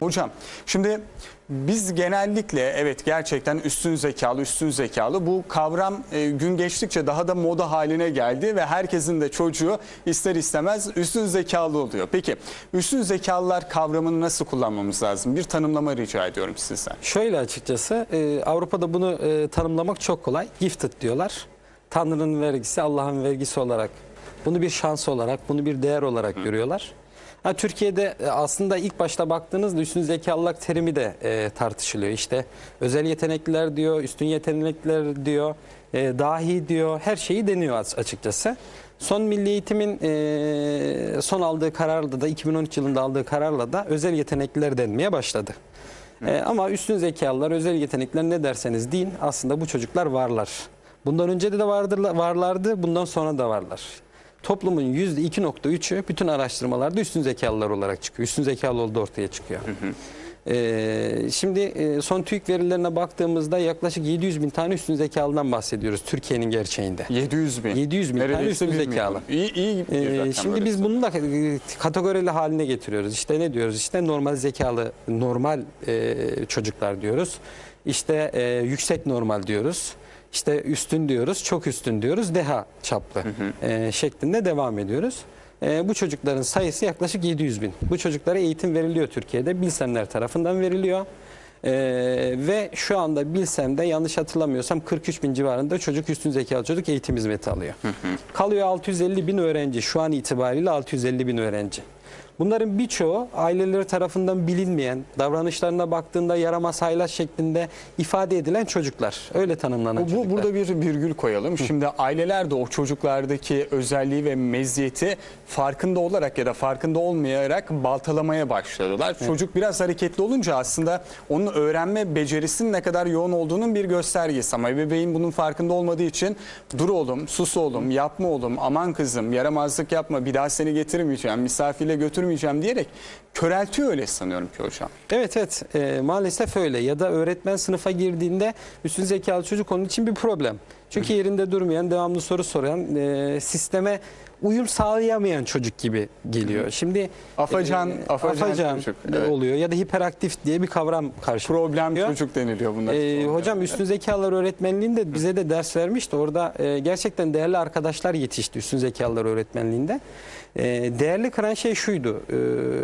Hocam şimdi biz genellikle evet gerçekten üstün zekalı üstün zekalı bu kavram e, gün geçtikçe daha da moda haline geldi ve herkesin de çocuğu ister istemez üstün zekalı oluyor. Peki üstün zekalılar kavramını nasıl kullanmamız lazım? Bir tanımlama rica ediyorum sizden. Şöyle açıkçası e, Avrupa'da bunu e, tanımlamak çok kolay. Gifted diyorlar. Tanrı'nın vergisi Allah'ın vergisi olarak. Bunu bir şans olarak, bunu bir değer olarak görüyorlar. Ha, Türkiye'de e, aslında ilk başta baktığınızda üstün zekalılık terimi de e, tartışılıyor. İşte özel yetenekliler diyor, üstün yetenekliler diyor, e, dahi diyor, her şeyi deniyor as- açıkçası. Son Milli Eğitim'in e, son aldığı kararla da 2013 yılında aldığı kararla da özel yetenekliler denmeye başladı. E, ama üstün zekalılar, özel yetenekler ne derseniz deyin aslında bu çocuklar varlar. Bundan önce de vardır, varlardı, bundan sonra da varlar. Toplumun %2.3'ü bütün araştırmalarda üstün zekalılar olarak çıkıyor. Üstün zekalı olduğu ortaya çıkıyor. E, şimdi e, son TÜİK verilerine baktığımızda yaklaşık 700 bin tane üstün zekalıdan bahsediyoruz Türkiye'nin gerçeğinde. 700 bin. 700 bin tane Neredeyse üstün bir milyon. zekalı. İyi, iyi Ee, şimdi böyle biz bunu da e, kategorili haline getiriyoruz. İşte ne diyoruz? İşte normal zekalı, normal e, çocuklar diyoruz. İşte e, yüksek normal diyoruz. İşte üstün diyoruz, çok üstün diyoruz, deha çaplı e, şeklinde devam ediyoruz. E, bu çocukların sayısı yaklaşık 700 bin. Bu çocuklara eğitim veriliyor Türkiye'de. Bilsemler tarafından veriliyor. E, ve şu anda Bilsem'de yanlış hatırlamıyorsam 43 bin civarında çocuk üstün zekalı çocuk eğitim hizmeti alıyor. Kalıyor 650 bin öğrenci. Şu an itibariyle 650 bin öğrenci. Bunların birçoğu aileleri tarafından bilinmeyen, davranışlarına baktığında yaramaz haylaz şeklinde ifade edilen çocuklar. Öyle tanımlanan Bu, çocuklar. burada bir virgül koyalım. Şimdi aileler de o çocuklardaki özelliği ve meziyeti farkında olarak ya da farkında olmayarak baltalamaya başladılar. Çocuk biraz hareketli olunca aslında onun öğrenme becerisinin ne kadar yoğun olduğunun bir göstergesi. Ama ebeveyn bunun farkında olmadığı için dur oğlum, sus oğlum, yapma oğlum, aman kızım, yaramazlık yapma, bir daha seni getirmeyeceğim, misafirle götürmeyeceğim diyerek köreltiyor öyle sanıyorum ki hocam. Evet evet e, maalesef öyle ya da öğretmen sınıfa girdiğinde üstün zekalı çocuk onun için bir problem. Çünkü yerinde durmayan, devamlı soru soran, e, sisteme uyum sağlayamayan çocuk gibi geliyor. Şimdi Afacan- afacan çocuk, evet. oluyor ya da hiperaktif diye bir kavram karşılıyor. Problem çocuk deniliyor bunlar. Ee, hocam üstün zekalar öğretmenliğinde bize de ders vermişti. Orada e, gerçekten değerli arkadaşlar yetişti üstün zekalar öğretmenliğinde. E, değerli kıran şey şuydu. e,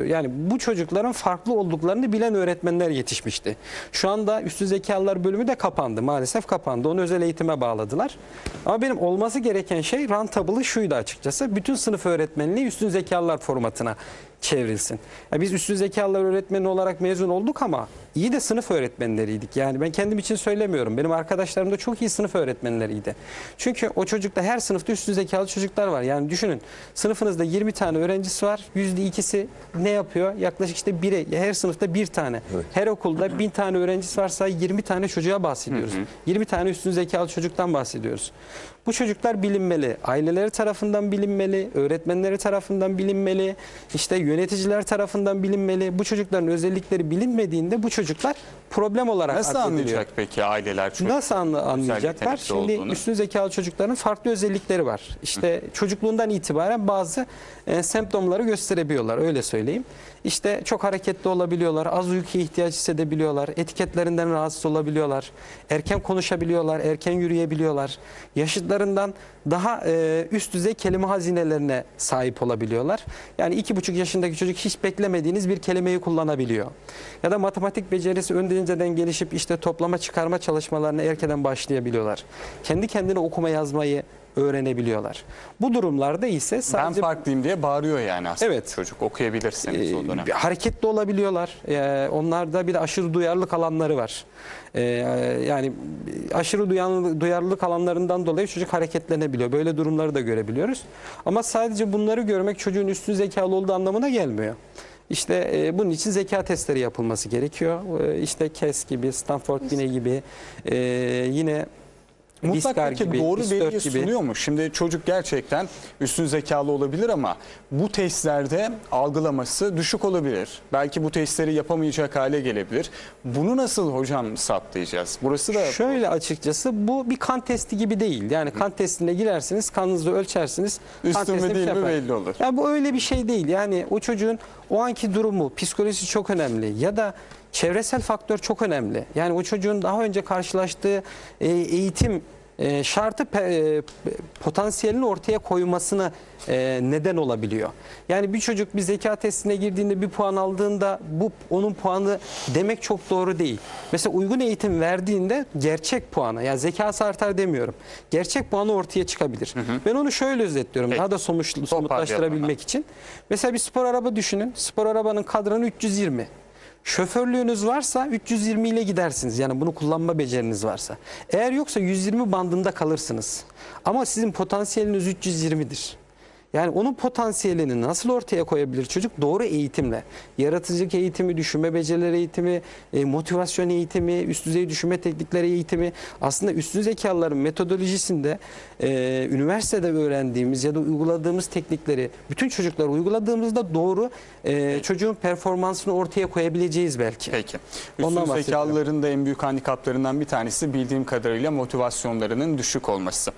yani bu çocukların farklı olduklarını bilen öğretmenler yetişmişti. Şu anda üstün zekalar bölümü de kapandı. Maalesef kapandı. Onu özel eğitime bağladılar. Ama benim olması gereken şey rantable'ı şuydu açıkçası. Bütün sınıf öğretmenliği üstün zekalar formatına çevrilsin. Ya biz üstün zekalar öğretmeni olarak mezun olduk ama iyi de sınıf öğretmenleriydik. Yani ben kendim için söylemiyorum. Benim arkadaşlarım da çok iyi sınıf öğretmenleriydi. Çünkü o çocukta her sınıfta üstün zekalı çocuklar var. Yani düşünün sınıfınızda 20 tane öğrencisi var. Yüzde ikisi ne yapıyor? Yaklaşık işte bire, her sınıfta bir tane. Her okulda bin tane öğrencisi varsa 20 tane çocuğa bahsediyoruz. 20 tane üstün zekalı çocuktan bahsediyoruz. Bu çocuklar bilinmeli. Aileleri tarafından bilinmeli, öğretmenleri tarafından bilinmeli, işte yöneticiler tarafından bilinmeli. Bu çocukların özellikleri bilinmediğinde bu çocuklar problem olarak Nasıl anlayacak peki aileler çocuk? Nasıl anla- anlayacaklar? Şimdi olduğunu. üstün zekalı çocukların farklı özellikleri var. İşte çocukluğundan itibaren bazı e, semptomları gösterebiliyorlar öyle söyleyeyim. İşte çok hareketli olabiliyorlar, az uykuya ihtiyaç hissedebiliyorlar, etiketlerinden rahatsız olabiliyorlar, erken konuşabiliyorlar, erken yürüyebiliyorlar, yaşıtlarından daha e, üst düzey kelime hazinelerine sahip olabiliyorlar. Yani iki buçuk yaşındaki çocuk hiç beklemediğiniz bir kelimeyi kullanabiliyor. Ya da matematik becerisi önceden gelişip işte toplama çıkarma çalışmalarına erkenden başlayabiliyorlar. Kendi kendine okuma yazmayı öğrenebiliyorlar. Bu durumlarda ise Ben sadece farklıyım diye bağırıyor yani aslında Evet. çocuk okuyabilirsiniz o dönem. e, hareketli olabiliyorlar. E, onlarda bir de aşırı duyarlılık alanları var. E, yani aşırı duyarlılık, duyarlılık alanlarından dolayı çocuk hareketlenebiliyor. Böyle durumları da görebiliyoruz. Ama sadece bunları görmek çocuğun üstün zekalı olduğu anlamına gelmiyor. İşte e, bunun için zeka testleri yapılması gerekiyor. E, işte KES gibi, Stanford Bine gibi, e, yine Mutlak peki gibi, doğru IS-4 veriyi gibi. sunuyor mu? Şimdi çocuk gerçekten üstün zekalı olabilir ama bu testlerde algılaması düşük olabilir. Belki bu testleri yapamayacak hale gelebilir. Bunu nasıl hocam saptayacağız? Burası da Şöyle açıkçası bu bir kan testi gibi değil. Yani kan testine girersiniz, kanınızı ölçersiniz. Üstün mü bir değil şey mi belli olur. Ya bu öyle bir şey değil. Yani o çocuğun o anki durumu, psikolojisi çok önemli ya da çevresel faktör çok önemli. Yani o çocuğun daha önce karşılaştığı e, eğitim e, şartı e, potansiyelini ortaya koymasına neden olabiliyor. Yani bir çocuk bir zeka testine girdiğinde bir puan aldığında bu onun puanı demek çok doğru değil. Mesela uygun eğitim verdiğinde gerçek puanı yani zekası artar demiyorum. Gerçek puanı ortaya çıkabilir. Ben onu şöyle özetliyorum. Peki. Daha da somut, somutlaştırabilmek için. Mesela bir spor araba düşünün. Spor arabanın kadranı 320. Şoförlüğünüz varsa 320 ile gidersiniz. Yani bunu kullanma beceriniz varsa. Eğer yoksa 120 bandında kalırsınız. Ama sizin potansiyeliniz 320'dir. Yani onun potansiyelini nasıl ortaya koyabilir çocuk? Doğru eğitimle. Yaratıcılık eğitimi, düşünme becerileri eğitimi, e, motivasyon eğitimi, üst düzey düşünme teknikleri eğitimi. Aslında üstün zekaların metodolojisinde e, üniversitede öğrendiğimiz ya da uyguladığımız teknikleri bütün çocuklar uyguladığımızda doğru e, çocuğun performansını ortaya koyabileceğiz belki. Peki. Üstün zekalıların da en büyük handikaplarından bir tanesi bildiğim kadarıyla motivasyonlarının düşük olması.